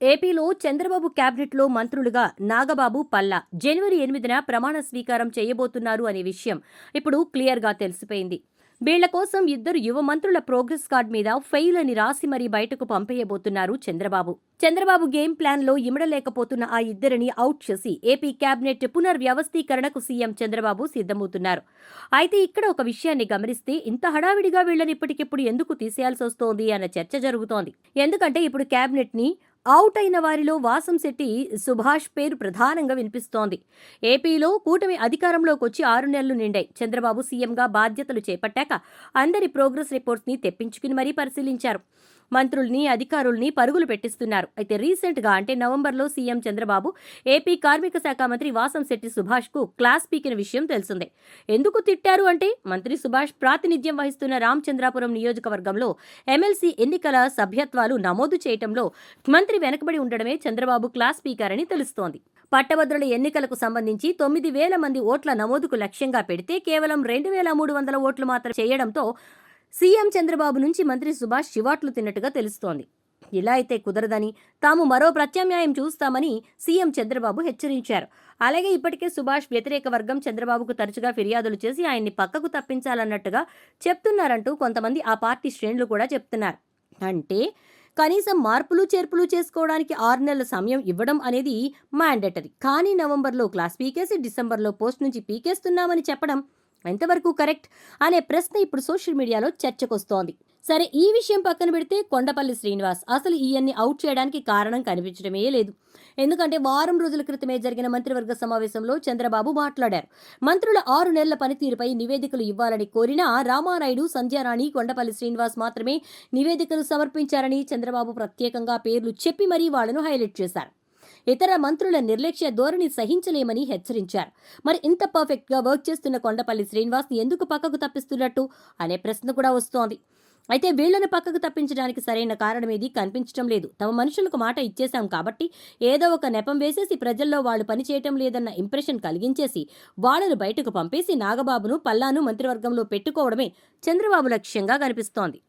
ఏపీలో చంద్రబాబు క్యాబినెట్లో మంత్రులుగా నాగబాబు పల్లా. జనవరి ఎనిమిదిన ప్రమాణ స్వీకారం చేయబోతున్నారు అనే విషయం ఇప్పుడు క్లియర్గా తెలిసిపోయింది. వీళ్ళ కోసం ఇద్దరు యువ మంత్రుల ప్రోగ్రెస్ కార్డ్ మీద ఫెయిల్ అని రాసి మరీ బయటకు పంపేయబోతున్నారు చంద్రబాబు. చంద్రబాబు గేమ్ ప్లాన్లో ఇమడలేకపోతున్న ఆ ఇద్దరిని అవుట్ చేసి ఏపీ కేబినెట్ పునర్వ్యవస్థీకరణకు సీఎం చంద్రబాబు సిద్ధమవుతున్నారు. అయితే ఇక్కడ ఒక విషయాన్ని గమనిస్తే ఇంత హడావిడిగా వీళ్ళని ఇప్పటికిప్పుడు ఎందుకు తీసేయాల్సి వస్తోంది అన్న చర్చ జరుగుతోంది. ఎందుకంటే ఇప్పుడు కేబినెట్ని అవుట్ అయిన వారిలో వాసం శెట్టి సుభాష్ పేరు ప్రధానంగా వినిపిస్తోంది. ఏపీలో కూటమి అధికారంలోకి వచ్చి ఆరు నెలలు నిండాయి. చంద్రబాబు సీఎంగా బాధ్యతలు చేపట్టాక అందరి ప్రోగ్రెస్ రిపోర్ట్స్ని తెప్పించుకుని మరీ పరిశీలించారు. మంత్రుల్ని అధికారుల్ని పరుగులు పెట్టిస్తున్నారు. అయితే రీసెంట్గా అంటే నవంబర్లో సీఎం చంద్రబాబు ఏపీ కార్మిక శాఖ మంత్రి వాసంశెట్టి సుభాష్కు క్లాస్ పీకిన విషయం తెలిసిందే. ఎందుకు తిట్టారు అంటే మంత్రి సుభాష్ ప్రాతినిధ్యం వహిస్తున్న రామచంద్రాపురం నియోజకవర్గంలో ఎమ్మెల్సీ ఎన్నికల సభ్యత్వాలు నమోదు చేయటంలో మంత్రి వెనకబడి ఉండడమే చంద్రబాబు క్లాస్ స్పీకర్ అని తెలుస్తోంది. పట్టభద్రుల ఎన్నికలకు సంబంధించి తొమ్మిది వేల మంది ఓట్ల నమోదుకు లక్ష్యంగా పెడితే కేవలం రెండు వేల మూడు వందల ఓట్లు మాత్రం చేయడంతో సీఎం చంద్రబాబు నుంచి మంత్రి సుభాష్ శివాట్లు తిన్నట్టుగా తెలుస్తోంది. ఇలా అయితే కుదరదని తాము మరో ప్రత్యామ్నాయం చూస్తామని సీఎం చంద్రబాబు హెచ్చరించారు. అలాగే ఇప్పటికే సుభాష్ వ్యతిరేక వర్గం చంద్రబాబుకు తరచుగా ఫిర్యాదులు చేసి ఆయన్ని పక్కకు తప్పించాలన్నట్టుగా చెప్తున్నారంటూ కొంతమంది ఆ పార్టీ శ్రేణులు కూడా చెప్తున్నారు. అంటే కనీసం మార్పులు చేర్పులు చేసుకోవడానికి ఆరు నెలల సమయం ఇవ్వడం అనేది మ్యాండేటరీ. కానీ నవంబర్లో క్లాస్ పీకేసి డిసెంబర్లో పోస్ట్ నుంచి పీకేస్తున్నామని చెప్పడం ఎంతవరకు కరెక్ట్ అనే ప్రశ్న ఇప్పుడు సోషల్ మీడియాలో చర్చకొస్తోంది. సరే ఈ విషయం పక్కన పెడితే కొండపల్లి శ్రీనివాస్ అసలు ఈయన్ని అవుట్ చేయడానికి కారణం కనిపించడమే లేదు. ఎందుకంటే వారం రోజుల క్రితమే జరిగిన మంత్రివర్గ సమావేశంలో చంద్రబాబు మాట్లాడారు. మంత్రుల ఆరు నెలల పనితీరుపై నివేదికలు ఇవ్వాలని కోరిన రామానాయుడు సంధ్యారాణి కొండపల్లి శ్రీనివాస్ మాత్రమే నివేదికలు సమర్పించారని చంద్రబాబు ప్రత్యేకంగా పేర్లు చెప్పి మరీ వాళ్ళను హైలైట్ చేశారు. ఇతర మంత్రుల నిర్లక్ష్య ధోరణి సహించలేమని హెచ్చరించారు. మరి ఇంత పర్ఫెక్ట్గా వర్క్ చేస్తున్న కొండపల్లి శ్రీనివాస్ ఎందుకు పక్కకు తప్పిస్తున్నట్టు? అనే ప్రశ్న కూడా వస్తోంది. అయితే వీళ్ళను పక్కకు తప్పించడానికి సరైన కారణం ఏది కనిపించడం లేదు. తమ మనుషులకు మాట ఇచ్చేశాం కాబట్టి ఏదో ఒక నెపం వేసేసి ప్రజల్లో వాళ్ళు పనిచేయటం లేదన్న ఇంప్రెషన్ కలిగించేసి వాళ్ళను బయటకు పంపేసి నాగబాబును పల్లాను మంత్రివర్గంలో పెట్టుకోవడమే చంద్రబాబు లక్ష్యంగా కనిపిస్తోంది.